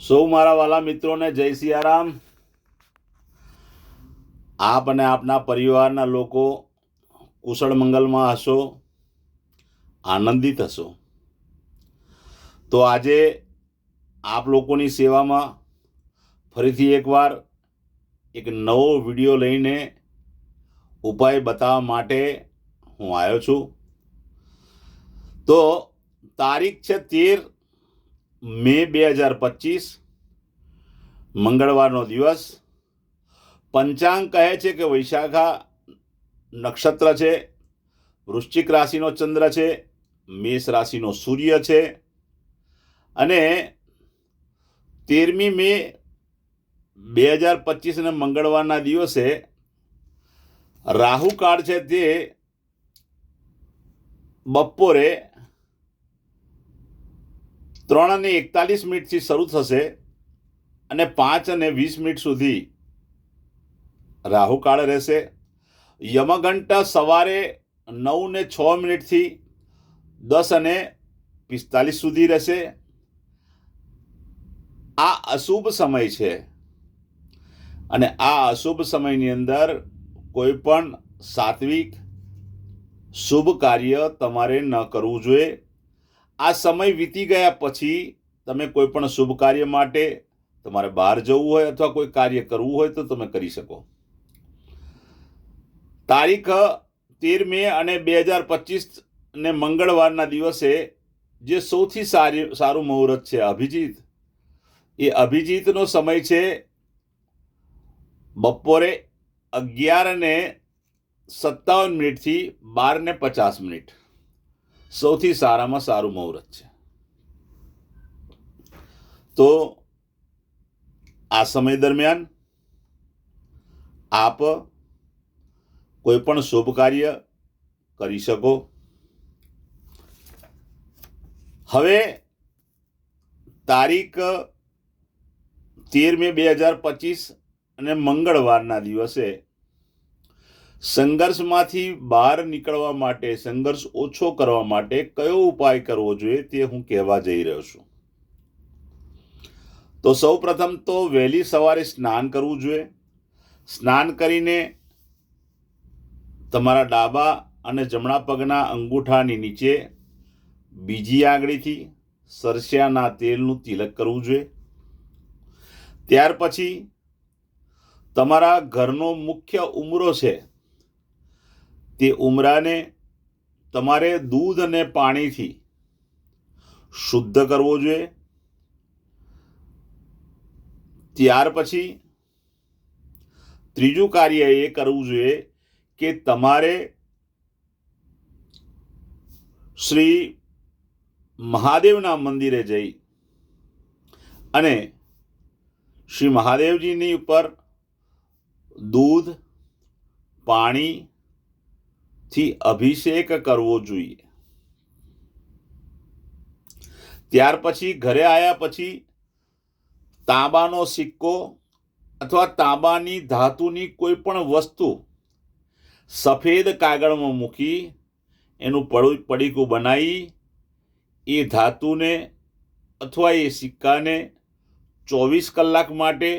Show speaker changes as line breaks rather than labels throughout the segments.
સૌ મારા વાલા મિત્રોને જય સિયારામ. આપ અને આપના પરિવારના લોકો કુશળ મંગલમાં હશો, આનંદિત હશો. તો આજે આપ લોકોની સેવામાં ફરીથી એકવાર એક નવો વીડિયો લઈને ઉપાય બતાવવા માટે હું આવ્યો છું. તો તારીખ છે તેર મે બે હજાર પચીસ, મંગળવારનો દિવસ. પંચાંગ કહે છે કે વૈશાખા નક્ષત્ર છે, વૃશ્ચિક રાશિનો ચંદ્ર છે, મેષ રાશિનો સૂર્ય છે. અને તેરમી મે બે હજાર પચીસને મંગળવારના દિવસે રાહુ કાળ છે તે બપોરે ત્રણ અને એકતાલીસ મિનિટથી શરૂ થશે અને પાંચ અને વીસ મિનિટ સુધી રાહુકાળ રહેશે. યમઘંટા સવારે નવ ને છ મિનિટથી દસ અને પિસ્તાલીસ સુધી રહેશે. આ અશુભ સમય છે અને આ અશુભ સમયની અંદર કોઈ પણ સાત્વિક શુભ કાર્ય તમારે ન કરવું જોઈએ. આ સમય વીતી ગયા પછી તમે કોઈ પણ શુભ કાર્ય માટે તમારે બહાર જવું હોય અથવા કોઈ કાર્ય કરવું હોય તો તમે કરી શકો. તારીખ તેર મે અને બે હજાર પચીસ ને મંગળવારના દિવસે જે સૌથી સારી, સારું મુહૂર્ત છે અભિજીત, એ અભિજીતનો સમય છે બપોરે અગિયાર ને સત્તાવન મિનિટથી બાર ને પચાસ મિનિટ. સૌથી સારામાં સારું મુહૂર્ત છે. તો આ સમય દરમિયાન આપ કોઈ પણ શુભ કાર્ય કરી શકો. હવે તારીખ તેર મે બે હજાર પચીસ અને મંગળવારના દિવસે સંઘર્ષમાંથી બહાર નીકળવા માટે, સંઘર્ષ ઓછો કરવા માટે કયો ઉપાય કરવો જોઈએ તે હું કહેવા જઈ રહ્યો છું. તો સૌ પ્રથમ તો વહેલી સવારે સ્નાન કરવું જોઈએ. સ્નાન કરીને તમારા ડાબા અને જમણા પગના અંગૂઠાની નીચે બીજી આંગળીથી સરસિયાના તેલનું તિલક કરવું જોઈએ. ત્યાર પછી તમારા ઘરનો મુખ્ય ઉમરો છે તે ઉમરાને તમારે દૂધ અને પાણીથી શુદ્ધ કરવો જોઈએ. ત્યાર પછી ત્રીજું કાર્ય એ કરવું જોઈએ કે તમારે શ્રી મહાદેવના મંદિરે જઈ અને શ્રી મહાદેવજીની ઉપર દૂધ, પાણી થી અભિષેક કરવો જોઈએ. ત્યાર પછી ઘરે આવ્યા પછી તાંબાનો સિક્કો અથવા તાંબાની ધાતુની કોઈ પણ વસ્તુ સફેદ કાગળમાં મૂકી, એનું પડું, પડીકું બનાવી, એ ધાતુને અથવા એ સિક્કાને ચોવીસ કલાક માટે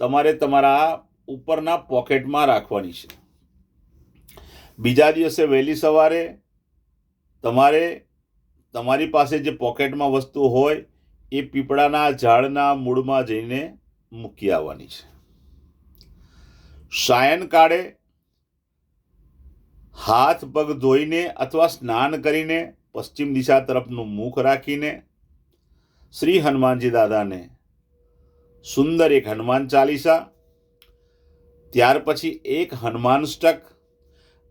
તમારે તમારા ઉપરના પોકેટમાં રાખવાની છે. બીજા દિવસે વહેલી સવારે તમારે તમારી પાસે જે પોકેટમાં વસ્તુ હોય એ પીપળાના ઝાડના મૂળમાં જઈને મૂકી આવવાની છે. સાયનકાળે હાથ પગ ધોઈને અથવા સ્નાન કરીને પશ્ચિમ દિશા તરફનું મુખ રાખીને શ્રી હનુમાનજી દાદાને સુંદર એક હનુમાન ચાલીસા, ત્યાર પછી એક હનુમાન સ્ટક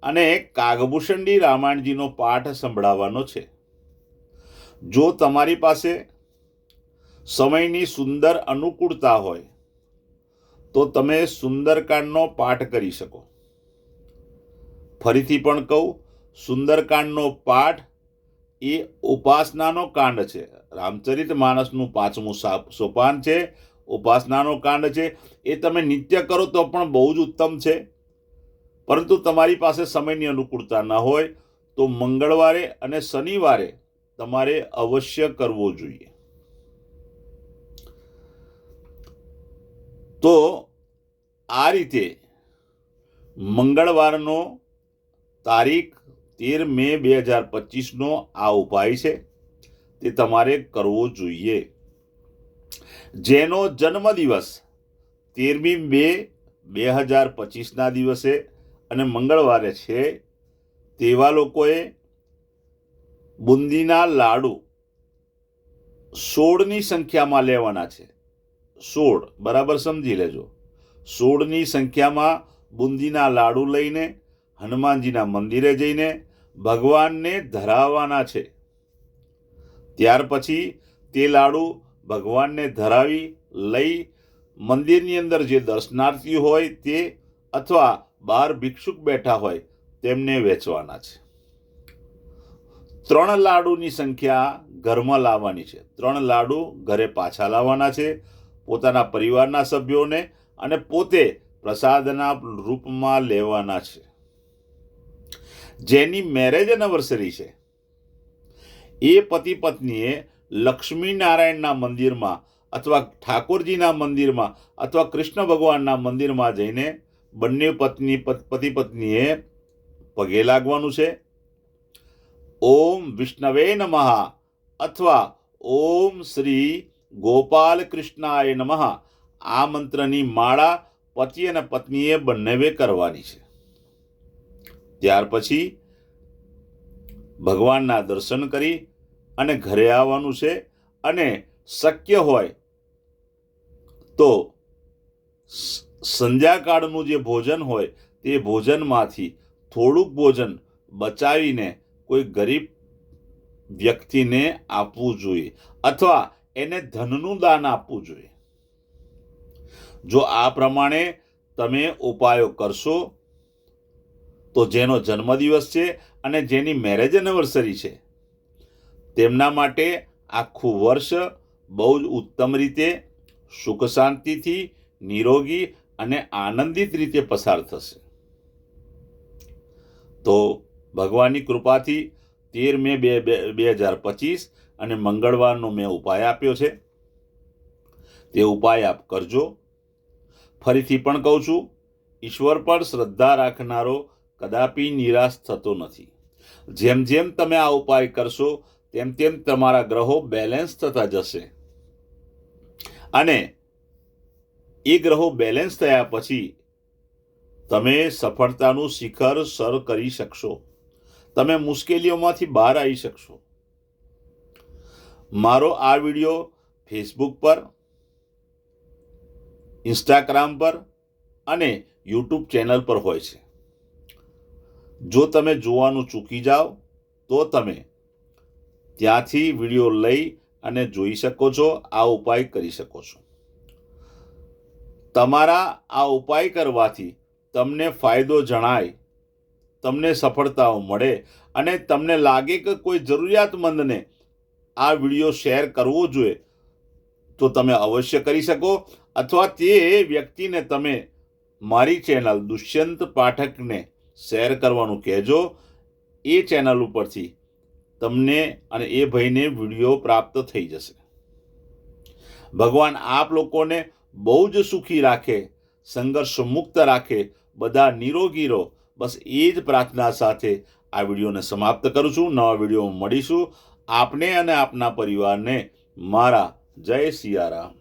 અને કાગભૂષણજી રામાયણજીનો પાઠ સંભળાવવાનો છે. જો તમારી પાસે સમયની સુંદર અનુકૂળતા હોય, તો તમે સુંદરકાંડનો પાઠ કરી શકો. ફરીથી પણ કહું, સુંદરકાંડનો પાઠ એ ઉપાસનાનો કાંડ છે. રામચરિત માનસનું પાંચમું સોપાન છે, ઉપાસનાનો કાંડ છે. એ તમે નિત્ય કરો તો પણ બહુ જ ઉત્તમ છે. પરંતુ તમારી પાસે સમયની અનુકૂળતા ન હોય તો મંગળવારે અને શનિવારે તમારે અવશ્ય કરવો જોઈએ. તો આ રીતે મંગળવારનો તારીખ તેર મે બે હજાર પચીસનો આ ઉપાય છે. તે તમારે કરવો જોઈએ. જેનો જન્મદિવસ તેરમી મે બે હજાર પચીસના દિવસે અને મંગળવારે છે, તેવા લોકોએ બુંદીના લાડુ સોળની સંખ્યામાં લેવાના છે. સોળ, બરાબર સમજી લેજો. સોળની સંખ્યામાં બુંદીના લાડુ લઈને, હનુમાનજીના મંદિરે જઈને ભગવાનને ધરાવવાના છે. ત્યાર પછી તે લાડુ ભગવાનને ધરાવી લઈ મંદિરની અંદર જે દર્શનાર્થી હોય તે અથવા બહાર ભિક્ષુક બેઠા હોય તેમને વેચવાના છે. ત્રણ લાડુની સંખ્યા ઘરમાં લાવવાની છે. ત્રણ લાડુ ઘરે પાછા લાવવાના છે, પોતાના પરિવારના સભ્યોને અને પોતે પ્રસાદના રૂપમાં લેવાના છે. જેની મેરેજ એનિવર્સરી છે. એ પતિ પત્નીએ લક્ષ્મી નારાયણના મંદિરમાં અથવા ઠાકોરજીના મંદિરમાં અથવા કૃષ્ણ ભગવાનના મંદિરમાં જઈને બંને પત્ની પતિ પત્નીએ પગે લાગવાનું છે. ઓમ વિષ્ણવે નમઃ અથવા ઓમ શ્રી ગોપાલ કૃષ્ણાય નમઃ. આ મંત્રની માળા પતિ અને પત્નીએ બંનેવે કરવાની છે. ત્યાર પછી ભગવાનના દર્શન કરી અને ઘરે આવવાનું છે અને શક્ય હોય તો સંધ્યાકાળનું જે ભોજન હોય તે ભોજનમાંથી થોડુંક ભોજન બચાવીને કોઈ ગરીબ વ્યક્તિને આપવું જોઈએ અથવા એને ધનનું દાન આપવું જોઈએ. જો આ પ્રમાણે તમે ઉપાયો કરશો, તો જેનો જન્મદિવસ છે અને જેની મેરેજ એનિવર્સરી છે, તેમના માટે આખું વર્ષ બહુ જ ઉત્તમ રીતે સુખ શાંતિથી, નિરોગી અને આનંદિત રીતે પસાર થશે. તો ભગવાનની કૃપાથી તેર મે બે બે હજાર પચીસ અને મંગળવારનો મેં ઉપાય આપ્યો છે. તે ઉપાય આપ કરજો. ફરીથી પણ કહું છું, ઈશ્વર પર શ્રદ્ધા રાખનારો કદાપી નિરાશ થતો નથી. જેમ જેમ તમે આ ઉપાય કરશો, તેમ તેમ તમારા ગ્રહો બેલેન્સ થતા જશે. અને એ ગ્રહો બેલેન્સ થયા પછી તમે સફળતાનું શિખર સર કરી શકશો. તમે મુશ્કેલીઓમાંથી બહાર આવી શકશો. મારો આ વીડિયો ફેસબુક પર ઇન્સ્ટાગ્રામ પર અને યુટ્યુબ ચેનલ પર હોય છે. જો તમે જોવાનું ચૂકી જાઓ, તો તમે ત્યાંથી વીડિયો લઈ અને જોઈ શકો છો, આ ઉપાય કરી શકો છો. તમારા આ ઉપાય કરવાથી તમને ફાયદો જણાય, તમને સફળતાઓ મળે અને તમને લાગે કે કોઈ જરૂરિયાતમંદને આ વીડિયો શેર કરવો જોઈએ, તો તમે અવશ્ય કરી શકો. અથવા તે વ્યક્તિને તમે મારી ચેનલ દુષ્યંત પાઠકને શેર કરવાનું કહેજો. એ ચેનલ ઉપરથી તમને અને એ ભાઈને વીડિયો પ્રાપ્ત થઈ જશે. ભગવાન આપ લોકોને બહુ જ સુખી રાખે, સંઘર્ષ મુક્ત રાખે, બધા નિરોગી રહો. બસ એ જ પ્રાર્થના સાથે આ વિડીયોને સમાપ્ત કરું છું. નવા વીડિયો મળીશું. આપને અને આપના પરિવારને મારા જય સિયારામ.